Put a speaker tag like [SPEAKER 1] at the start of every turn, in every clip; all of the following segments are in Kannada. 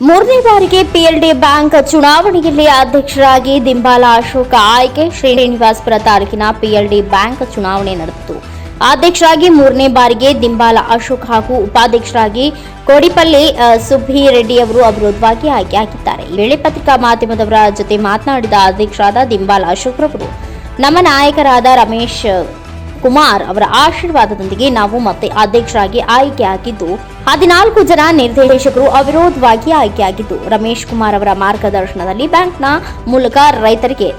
[SPEAKER 1] ಮೂರನೇ ಬಾರಿಗೆ ಪಿಎಲ್ಡಿ ಬ್ಯಾಂಕ್ ಚುನಾವಣೆಯಲ್ಲಿ ಅಧ್ಯಕ್ಷರಾಗಿ ದಿಂಬಾಲ ಅಶೋಕ ಆಯ್ಕೆ ಶ್ರೀನಿವಾಸಪುರ ತಾಲೂಕಿನ ಪಿಎಲ್ಡಿ ಬ್ಯಾಂಕ್ ಚುನಾವಣೆ ನಡೆದಿತು ಅಧ್ಯಕ್ಷರಾಗಿ ಮೂರನೇ ಬಾರಿಗೆ ದಿಂಬಾಲ ಅಶೋಕ್ ಹಾಗೂ ಉಪಾಧ್ಯಕ್ಷರಾಗಿ ಕೋಡಿಪಲ್ಲಿ ಸುಬ್ಬಿ ರೆಡ್ಡಿ ಅವರು ಅವಿರೋಧವಾಗಿ ಆಯ್ಕೆಯಾಗಿದ್ದಾರೆ. ಈ ವೇಳೆ ಪತ್ರಿಕಾ ಮಾಧ್ಯಮದವರ ಜೊತೆ ಮಾತನಾಡಿದ ಅಧ್ಯಕ್ಷರಾದ ದಿಂಬಾಲ ಅಶೋಕ್ ಅವರು ನಮ್ಮ ನಾಯಕರಾದ ರಮೇಶ್ ಕುಮಾರ್ ಅವರ ಆಶೀರ್ವಾದದೊಂದಿಗೆ ನಾವು ಮತ್ತೆ ಅಧ್ಯಕ್ಷರಾಗಿ ಆಯ್ಕೆಯಾಗಿದ್ದು, ಹದಿನಾಲ್ಕು ಜನ ನಿರ್ದೇಶಕರು ಅವಿರೋಧವಾಗಿ ಆಯ್ಕೆಯಾಗಿದ್ದು, ರಮೇಶ್ ಕುಮಾರ್ ಅವರ ಮಾರ್ಗದರ್ಶನದಲ್ಲಿ ಬ್ಯಾಂಕ್ನ ಮೂಲಕ ರೈತರಿಗೆ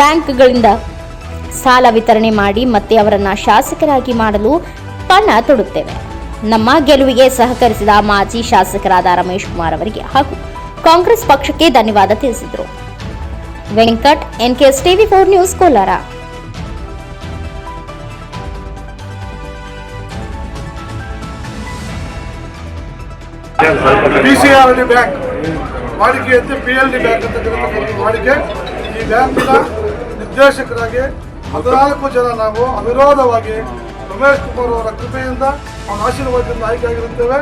[SPEAKER 1] ಬ್ಯಾಂಕ್ಗಳಿಂದ ಸಾಲ ವಿತರಣೆ ಮಾಡಿ ಮತ್ತೆ ಅವರನ್ನ ಶಾಸಕರಾಗಿ ಮಾಡಲು ಪಣ ತೊಡುತ್ತೇವೆ. ನಮ್ಮ ಗೆಲುವಿಗೆ ಸಹಕರಿಸಿದ ಮಾಜಿ ಶಾಸಕರಾದ ರಮೇಶ್ ಕುಮಾರ್ ಅವರಿಗೆ ಹಾಗೂ ಕಾಂಗ್ರೆಸ್ ಪಕ್ಷಕ್ಕೆ ಧನ್ಯವಾದ ತಿಳಿಸಿದರು. Venkat, NKS TV four news, Kolar.
[SPEAKER 2] P C R D bank ವಾಡಿಕೆಯಂತೆ ಪಿ ಎಲ್ ಡಿ ಬ್ಯಾಂಕ್ ಅಂತ ವಾಡಿಕೆ. ಈ ಬ್ಯಾಂಕಿನ ನಿರ್ದೇಶಕರಾಗಿ ಹದಿನಾಲ್ಕು ಜನ ನಾವು ಅವಿರೋಧವಾಗಿ ರಮೇಶ್ ಕುಮಾರ್ ಅವರ ಕೃಪೆಯಿಂದ ಅವರ ಆಶೀರ್ವಾದದಿಂದ ಆಯ್ಕೆಯಾಗಿರುತ್ತೇವೆ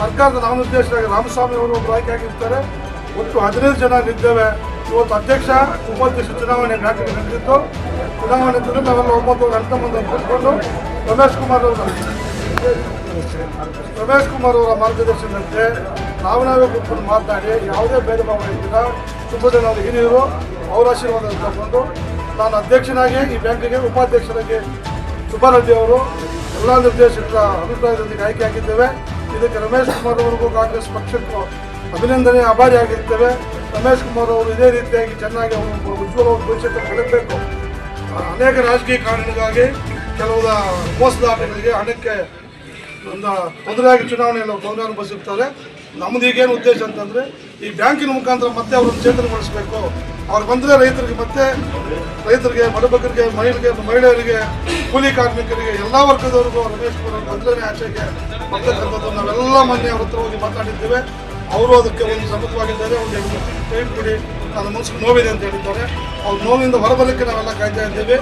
[SPEAKER 2] ಸರ್ಕಾರದ ನಾಮನಿರ್ದೇಶಕರಾಗಿ ರಾಮಸ್ವಾಮಿ ಅವರು ಒಬ್ಬರು ಆಯ್ಕೆಯಾಗಿರ್ತಾರೆ ಒಟ್ಟು ಹದಿನೈದು ಜನ ಇದ್ದೇವೆ ಇವತ್ತು ಅಧ್ಯಕ್ಷ, ಉಪಾಧ್ಯಕ್ಷ ಚುನಾವಣೆ ಬ್ಯಾಂಕ್ ನಡೆದಿತ್ತು. ಚುನಾವಣೆ ನಾವೆಲ್ಲ ಒಂಬತ್ತು ಮುಂದೆ ಕೂತ್ಕೊಂಡು ರಮೇಶ್ ಕುಮಾರ್ ಅವರು ರಮೇಶ್ ಕುಮಾರ್ ಅವರ ಮಾರ್ಗದರ್ಶನದಂತೆ ನಾವು ನಾವೇ ಕೂತ್ಕೊಂಡು ಮಾತನಾಡಿ ಯಾವುದೇ ಭೇದ ಭಾವ ಇದ್ದಿಲ್ಲ. ಸುಬ್ಬಣ್ಣನವರು ಹಿರಿಯರು, ಅವರ ಆಶೀರ್ವಾದ ತಗೊಂಡು ನಾನು ಅಧ್ಯಕ್ಷನಾಗಿ ಈ ಬ್ಯಾಂಕಿಗೆ ಉಪಾಧ್ಯಕ್ಷರಾಗಿ ಸುಬ್ಬಾರೆಡ್ಡಿ ಅವರು ಎಲ್ಲ ನಿರ್ದೇಶಕರ ಅಭಿಪ್ರಾಯದೊಂದಿಗೆ ಆಯ್ಕೆಯಾಗಿದ್ದೇವೆ ಇದಕ್ಕೆ ರಮೇಶ್ ಕುಮಾರ್ ಅವರಿಗೂ ಕಾಂಗ್ರೆಸ್ ಪಕ್ಷಕ್ಕೂ ಅಭಿನಂದನೆ ಅಭಾರಿಯಾಗಿರ್ತೇವೆ ರಮೇಶ್ ಕುಮಾರ್ ಅವರು ಇದೇ ರೀತಿಯಾಗಿ ಚೆನ್ನಾಗಿ ಅವರು ಉಜ್ವಲ ಭವಿಷ್ಯಕ್ಕೆ ಬೆಳಗಬೇಕು. ಅನೇಕ ರಾಜಕೀಯ ಕಾರಣಗಳಿಗಾಗಿ ಕೆಲವು ಮೋಸದಾಟಗಳಿಗೆ ಹಣಕ್ಕೆ ಒಂದು ತೊಂದರೆಯಾಗಿ ಚುನಾವಣೆಯನ್ನು ತೊಂದರೆ ಅನುಭವಿಸಿರ್ತಾರೆ ನಮ್ಮದು ಈಗೇನು ಉದ್ದೇಶ ಅಂತಂದರೆ, ಈ ಬ್ಯಾಂಕಿನ ಮುಖಾಂತರ ಮತ್ತೆ ಅವ್ರನ್ನ ಚೇತನಗೊಳಿಸಬೇಕು ಅವ್ರು ಬಂದರೆ ರೈತರಿಗೆ ಮತ್ತೆ ರೈತರಿಗೆ ಬಡಬಗ್ಗರಿಗೆ ಮಹಿಳೆಗೆ, ಮಹಿಳೆಯರಿಗೆ, ಕೂಲಿ ಕಾರ್ಮಿಕರಿಗೆ, ಎಲ್ಲ ವರ್ಗದವರಿಗೂ ರಮೇಶ್ ಕುಮಾರ್ ಬಂದ್ರೆ ಆಚೆಗೆ ಬರ್ತಕ್ಕಂಥದ್ದು. ನಾವೆಲ್ಲ ಮೊನ್ನೆ ಅವ್ರ ಹತ್ರ ಹೋಗಿ ಮಾತಾಡಿದ್ದೇವೆ. ಅವರು ಅದಕ್ಕೆ ಒಂದು ಸಮ್ಮತವಾಗಿದ್ದಾರೆ ಒಂದು ಟೈಮ್ ಕೊಡಿ. ನನ್ನ ಮನಸ್ಸಿಗೆ ನೋವಿದೆ ಅಂತ ಹೇಳಿದ್ದಾರೆ. ಅವ್ರ ನೋವಿನಿಂದ ಹೊರಬರಲಿಕ್ಕೆ ನಾವೆಲ್ಲ ಕಾಯ್ತಾ ಇದ್ದೇವೆ.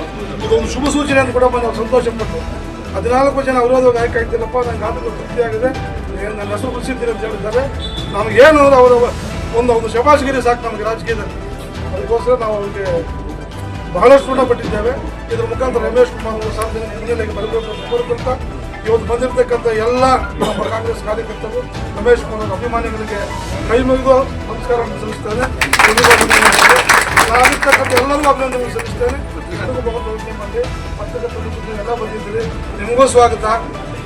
[SPEAKER 2] ಇದೊಂದು ಶುಭ ಸೂಚನೆ ಅಂತ ಕೂಡ ಅವ್ರು ಸಂತೋಷಪಟ್ಟು ಹದಿನಾಲ್ಕು ಜನ ವಿರೋಧವಾಗಿ ಆಗ್ತಿಲ್ಲಪ್ಪ ನಂಗೆ ಆದರೂ ತೃಪ್ತಿ ಆಗಿದೆ. ನನ್ನ ಹೆಸರು ಉಳಿಸಿದ್ದೀರಿ ಅಂತ ಹೇಳಿದ್ದಾರೆ. ಏನು ಅಂದ್ರೆ ಅವರ ಒಂದು ಒಂದು ಶಬಾಷ್ಗಿರಿ ಸಾಕು ನಮಗೆ ರಾಜಕೀಯದಲ್ಲಿ. ಅದಕ್ಕೋಸ್ಕರ ನಾವು ಅವರಿಗೆ ಬಹಳಷ್ಟು ಋಣಪಟ್ಟಿದ್ದೇವೆ ಇದರ ಮುಖಾಂತರ ರಮೇಶ್ ಕುಮಾರ್ ಅವರು ಸಾರ್ವಜನಿಕ ಹಿನ್ನೆಲೆಗೆ ಬರಬೇಕು ಅಂತ ಕೋರ್ಕೊಂತ ಇವತ್ತು ಬಂದಿರತಕ್ಕಂಥ ಎಲ್ಲ ನಮ್ಮ ಕಾಂಗ್ರೆಸ್ ಕಾರ್ಯಕರ್ತರು, ರಮೇಶ್ ಕುಮಾರ್ ಅವರ ಅಭಿಮಾನಿಗಳಿಗೆ ಕೈ ಮುಗಿದು ನಮಸ್ಕಾರವನ್ನು ಸಲ್ಲಿಸ್ತೇನೆ. ನಾನು ಎಲ್ಲರಿಗೂ ಅಭಿನಂದನೆ ಸಲ್ಲಿಸ್ತೇನೆ. ಎಲ್ಲರಿಗೂ ಬಹಳ ಯೋಚನೆ ಮಾಡಿ ಎಲ್ಲ ಬಂದಿದ್ದೀರಿ. ನಿಮಗೂ ಸ್ವಾಗತ.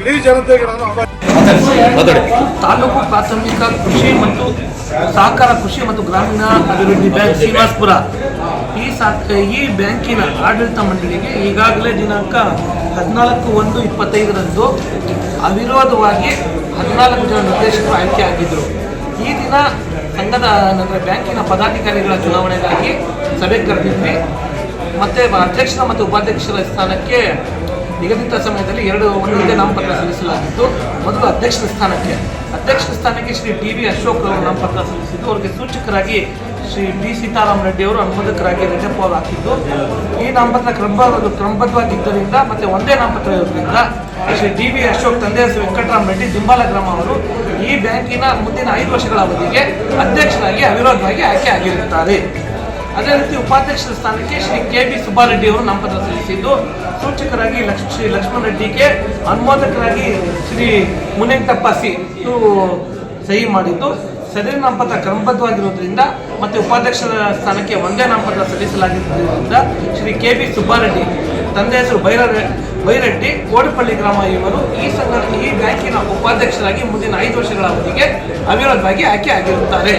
[SPEAKER 2] ಇಡೀ ಜನತೆಗೆ ನಾನು
[SPEAKER 3] ತಾಲೂಕು ಪ್ರಾಥಮಿಕ ಕೃಷಿ ಮತ್ತು ಸಹಕಾರ ಕೃಷಿ ಮತ್ತು ಗ್ರಾಮೀಣ ಅಭಿವೃದ್ಧಿ ಬ್ಯಾಂಕ್ ಶ್ರೀನಿವಾಸ್ಪುರ. ಈ ಸಾ ಈ ಬ್ಯಾಂಕಿನ ಆಡಳಿತ ಮಂಡಳಿಗೆ ಈಗಾಗಲೇ ದಿನಾಂಕ ಹದಿನಾಲ್ಕು ಒಂದು ಇಪ್ಪತ್ತೈದರಂದು ಅವಿರೋಧವಾಗಿ ಹದಿನಾಲ್ಕು ಜನ ನಿರ್ದೇಶಕರು ಆಯ್ಕೆಯಾಗಿದ್ದರು ಈ ದಿನ ಸಂಘದ ಅಂದರೆ ಬ್ಯಾಂಕಿನ ಪದಾಧಿಕಾರಿಗಳ ಚುನಾವಣೆಗಾಗಿ ಸಭೆ ಕರೆದಿದ್ವಿ. ಮತ್ತು ಅಧ್ಯಕ್ಷರ ಮತ್ತು ಉಪಾಧ್ಯಕ್ಷರ ಸ್ಥಾನಕ್ಕೆ ನಿಗದಿತ ಸಮಯದಲ್ಲಿ ಎರಡು ಒಂದೇ ನಾಮಪತ್ರ ಸಲ್ಲಿಸಲಾಗಿತ್ತು. ಮೊದಲು ಅಧ್ಯಕ್ಷರ ಸ್ಥಾನಕ್ಕೆ. ಅಧ್ಯಕ್ಷ ಸ್ಥಾನಕ್ಕೆ ಶ್ರೀ ಟಿ ವಿ ಅಶೋಕ್ ಅವರು ನಾಮಪತ್ರ ಸಲ್ಲಿಸಿದ್ದು, ಅವರಿಗೆ ಸೂಚಕರಾಗಿ ಶ್ರೀ ಬಿ ಸೀತಾರಾಮ್ ರೆಡ್ಡಿ ಅವರು ಅನುಮೋದಕರಾಗಿ ರೆಡ್ಡಪ್ಪ ಹಾಕಿದ್ದು. ಈ ನಾಮಪತ್ರ ಕ್ರಮ ಕ್ರಮಬದ್ಧವಾಗಿದ್ದರಿಂದ ಮತ್ತೆ ಒಂದೇ ನಾಮಪತ್ರ ಇರೋದ್ರಿಂದ ಶ್ರೀ ಡಿ ವಿ ಅಶೋಕ್ ತಂದೆ ವೆಂಕಟರಾಮ್ ರೆಡ್ಡಿ ದಿಂಬಾಲ ಗ್ರಾಮ ಅವರು ಈ ಬ್ಯಾಂಕಿನ ಮುಂದಿನ ಐದು ವರ್ಷಗಳ ಅವಧಿಗೆ ಅಧ್ಯಕ್ಷರಾಗಿ, ಅವಿರೋಧವಾಗಿ ಆಯ್ಕೆ ಆಗಿರುತ್ತಾರೆ. ಅದೇ ರೀತಿ ಉಪಾಧ್ಯಕ್ಷರ ಸ್ಥಾನಕ್ಕೆ ಶ್ರೀ ಕೆ ಬಿ ಸುಬ್ಬಾರೆಡ್ಡಿ ಅವರು ನಾಮಪತ್ರ ಸಲ್ಲಿಸಿದ್ದು. ಸೂಚಕರಾಗಿ ಲಕ್ಷ್ಮ ಶ್ರೀ ಲಕ್ಷ್ಮಣ ರೆಡ್ಡಿಗೆ ಅನುಮೋದಕರಾಗಿ ಶ್ರೀ ಮುನೇಂಟಪ್ಪ ಸಿ ಸಹಿ ಮಾಡಿದ್ದು. ಸದರಿ ನಾಮಪತ್ರ ಕ್ರಮಬದ್ಧವಾಗಿರುವುದರಿಂದ ಮತ್ತು ಉಪಾಧ್ಯಕ್ಷರ ಸ್ಥಾನಕ್ಕೆ ಒಂದೇ ನಾಮಪತ್ರ ಸಲ್ಲಿಸಲಾಗಿರುವುದರಿಂದ ಶ್ರೀ ಕೆ ಬಿ ಸುಬ್ಬಾರೆಡ್ಡಿ, ತಂದೆ ಹೆಸರು ಬೈರ ಬೈರೆಡ್ಡಿ, ಕೋಡಪಳ್ಳಿ ಗ್ರಾಮ ಇವರು ಈ ಸಂಘ, ಈ ಬ್ಯಾಂಕಿನ ಉಪಾಧ್ಯಕ್ಷರಾಗಿ ಮುಂದಿನ ಐದು ವರ್ಷಗಳ ಅವಧಿಗೆ ಅವಿರೋಧವಾಗಿ ಆಯ್ಕೆ ಆಗಿರುತ್ತಾರೆ.